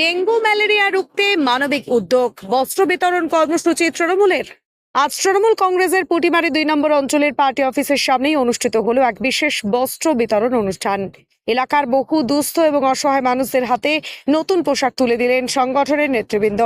Dengue, malaria রুখতে মানবিক উদ্যোগ। বস্ত্র বিতরণ কর্মসূচি তৃণমূলের। আজ তৃণমূল কংগ্রেসের পুটিমারি দুই নম্বর অঞ্চলের পার্টি অফিসের সামনেই অনুষ্ঠিত হলো এক বিশেষ বস্ত্র বিতরণ অনুষ্ঠান। এলাকার বহু দুস্থ এবং অসহায় মানুষদের হাতে নতুন পোশাক তুলে দিলেন সংগঠনের নেতৃবৃন্দ।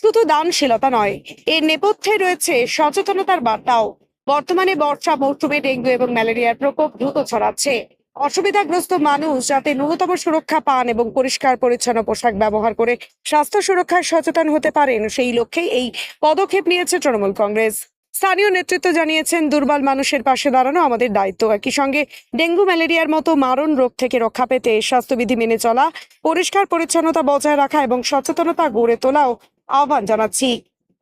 শুধু দানশীলতা নয়, এর নেপথ্যে রয়েছে সচেতনতার বার্তাও। বর্তমানে বর্ষা মৌসুমে ডেঙ্গু এবং ম্যালেরিয়ার প্রকোপ দ্রুত ছড়াচ্ছে। অসুবিধাগ্রস্ত মানুষ যাতে ন্যূনতম সুরক্ষা পান এবং পরিষ্কার, পরিচ্ছন্ন পোশাক ব্যবহার করে স্বাস্থ্য সুরক্ষায় সচেতন হতে পারেন, সেই লক্ষ্যে এই পদক্ষেপ নিয়েছে তৃণমূল কংগ্রেস। স্থানীয় নেতৃত্ব জানিয়েছেন, দুর্বল মানুষের পাশে দাঁড়ানো আমাদের দায়িত্ব। একই সঙ্গে ডেঙ্গু, ম্যালেরিয়ার মতো মারণ রোগ থেকে রক্ষা পেতে স্বাস্থ্যবিধি মেনে চলা, পরিষ্কার, পরিচ্ছন্নতা বজায় রাখা এবং সচেতনতা গড়ে তোলাও আহ্বান জানাচ্ছি।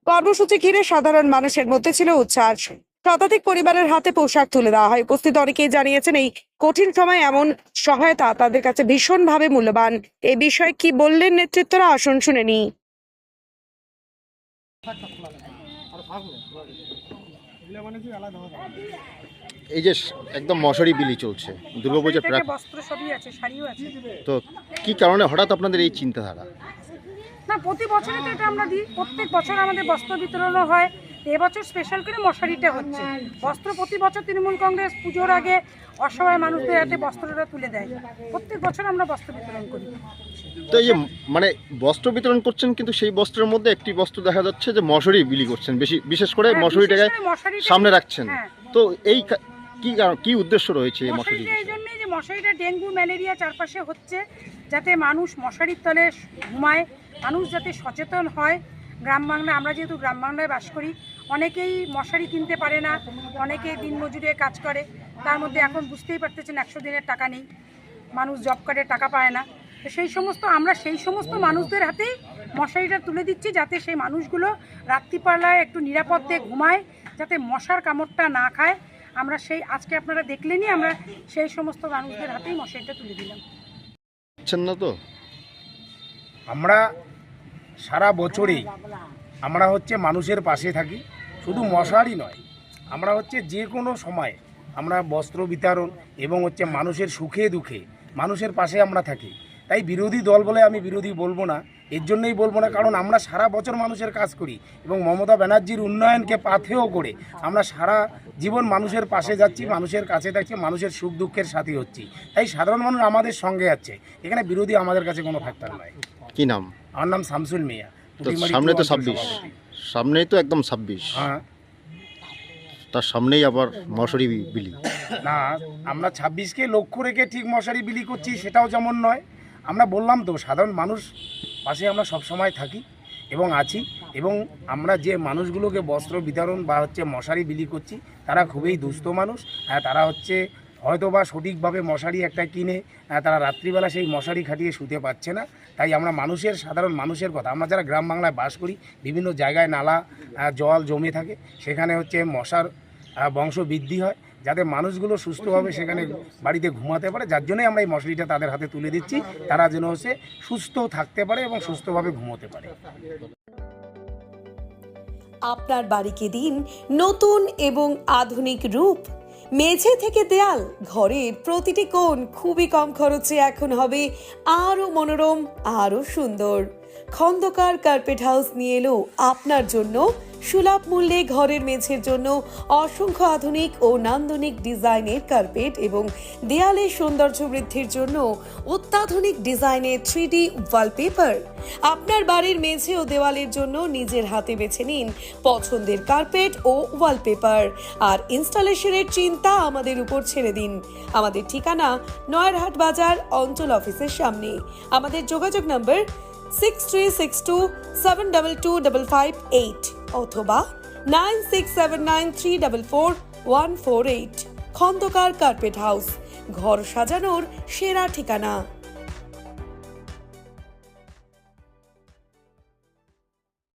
কর্মসূচি ঘিরে সাধারণ মানুষের মধ্যে ছিল উচ্ছ্বাস। শতাধিক পরিবারের হাতে পোশাক তুলে দেওয়া হয়। উপস্থিত অনেকেই জানিয়েছেন এই কঠিন সময় এমন সহায়তা তাদের কাছে ভীষণভাবে মূল্যবান। এ বিষয়ে কি বললেন নেতৃত্বরা? আসন শুনে নি এই যে একদম মশারি বিলি চলছে দুর্গাপূজার শাড়ি প্রাক থেকে বস্ত্র সবই আছে শাড়িও আছে। তো কি কারণে হঠাৎ আপনাদের এই চিন্তাধারা? না প্রতি বছরই তো এটা আমরা দিই। প্রত্যেক বছর আমাদের বস্ত্র বিতরণও হয়। এবছর স্পেশাল করে মশারিটা হচ্ছে। বস্ত্র প্রতি বছর তৃণমূল কংগ্রেস পুজোর আগে অসহায় মানুষদের হাতে বস্ত্রটা তুলে দেয়। প্রত্যেক বছর আমরা বস্ত্র বিতরণ করি। তো এই যে মানে বস্ত্র বিতরণ করছেন কিন্তু সেই বস্ত্রের মধ্যে একটি বস্ত্র দেখা যাচ্ছে যে মশারি বিলি করছেন। বেশি বিশেষ করে হ্যাঁ, মশারিটাকে সামনে রাখছেন। হ্যাঁ। তো এই কি কারণ- কি উদ্দেশ্য রয়েছে এই মশারি এই জন্যই যে মশারিটা ডেঙ্গু ম্যালেরিয়া চারপাশে হচ্ছে যাতে মানুষ মশারির তলে ঘুমায়, মানুষ যাতে সচেতন হয়। গ্রাম বাংলা, আমরা যেহেতু গ্রাম বাংলায় বাস করি, অনেকেই মশারি কিনতে পারে না, অনেকে দিনমজুরে কাজ করে, তার মধ্যে এখন বুঝতেই পারতেছেন একশো দিনের টাকা নেই, মানুষ জব কার্ডে টাকা পায় না। তো সেই সমস্ত, আমরা সেই সমস্ত মানুষদের হাতেই মশারিটা তুলে দিচ্ছি, যাতে সেই মানুষগুলো রাত্রিপালায় একটু নিরাপদে ঘুমায়, যাতে মশার কামড়টা না খায়। আমরা সেই, আজকে আপনারা দেখলেনই আমরা সেই সমস্ত মানুষদের হাতেই মশারিটা তুলে দিলাম। পাচ্ছেন না তো? আমরা সারা বছরেই আমরা হচ্ছে মানুষের পাশে থাকি, শুধু মশারি নয়, আমরা হচ্ছে যে কোনো সময় আমরা বস্ত্র বিতরণ এবং হচ্ছে মানুষের সুখে দুঃখে, মানুষের পাশে আমরা থাকি। তাই বিরোধী দল বলে আমি বিরোধী বলব না। এর জন্যই বলব না কারণ আমরা সারা বছর মানুষের কাজ করি এবং মমতা ব্যানার্জির উন্নয়নকে পাথেও করে আমরা সারা জীবন মানুষের পাশে যাচ্ছি মানুষের কাছে থাকছি মানুষের সুখ দুঃখের সাথী হচ্ছি। তাই সাধারণ মানুষ আমাদের সঙ্গে আছে। এখানে বিরোধী আমাদের কাছে কোনো ফ্যাক্টর নয় কি নাম? আমার নাম শামসুল মিয়া। সামনে তো ছাব্বিশ। সামনেই তো একদম ছাব্বিশ। হ্যাঁ। তার সামনেই আবার মশারি বিলি। না আমরা ছাব্বিশকে লক্ষ্য রেখে ঠিক মশারি বিলি করছি সেটাও যেমন নয়। আমরা বললাম তো সাধারণ মানুষ পাশে আমরা সব সময় থাকি এবং আছি এবং আমরা যে মানুষগুলোকে বস্ত্র বিতরণ বা হচ্ছে মশারি বিলি করছি তারা খুবই দুস্থ মানুষ। হ্যাঁ তারা হচ্ছে হয়তো বা সঠিকভাবে মশারি একটা কিনে আহ, তারা রাত্রিবেলা সেই মশারি খাটিয়ে শুতে পারছে না। তাই আমরা মানুষের সাধারণ মানুষের কথা আমরা যারা গ্রাম বাংলায় বাস করি বিভিন্ন জায়গায় নালা জল জমে থাকে সেখানে হচ্ছে মশার বংশ বৃদ্ধি হয়। যাতে মানুষগুলো সুস্থভাবে সেখানে বাড়িতে ঘুমাতে পারে, যার জন্যই আমরা এই মশারিটা তাদের হাতে তুলে দিচ্ছি। তারা যেন হচ্ছে সুস্থ থাকতে পারে এবং সুস্থভাবে ঘুমোতে পারে। আপনার বাড়িকে দিন নতুন এবং আধুনিক রূপ। মেঝে থেকে দেয়াল ঘরের প্রতিটি কোণ খুবই কম খরচে এখন হবে আরও মনোরম, আরও সুন্দর। খন্দকার কার্পেট হাউস নিয়ে এলো আপনার জন্য সুলভ মূল্যে ঘরের মেঝের জন্য অসংখ্য আধুনিক ও নান্দনিক ডিজাইনের কার্পেট এবং দেয়ালের সৌন্দর্য বৃদ্ধির জন্য অত্যাধুনিক ডিজাইনের থ্রি ডি ওয়ালপেপার। আপনার বাড়ির মেঝে ও দেওয়ালের জন্য নিজের হাতে বেছে নিন পছন্দের কার্পেট ও ওয়ালপেপার। আর ইনস্টলেশনের চিন্তা আমাদের উপর ছেড়ে দিন। আমাদের ঠিকানা নয়ারহাট বাজার, অঞ্চল অফিসের সামনে। আমাদের যোগাযোগ number six three six two seven double two double five eight অথবা nine six seven nine three double four one four eight Khandakar carpet house, ঘর সাজানোর সেরা ঠিকানা।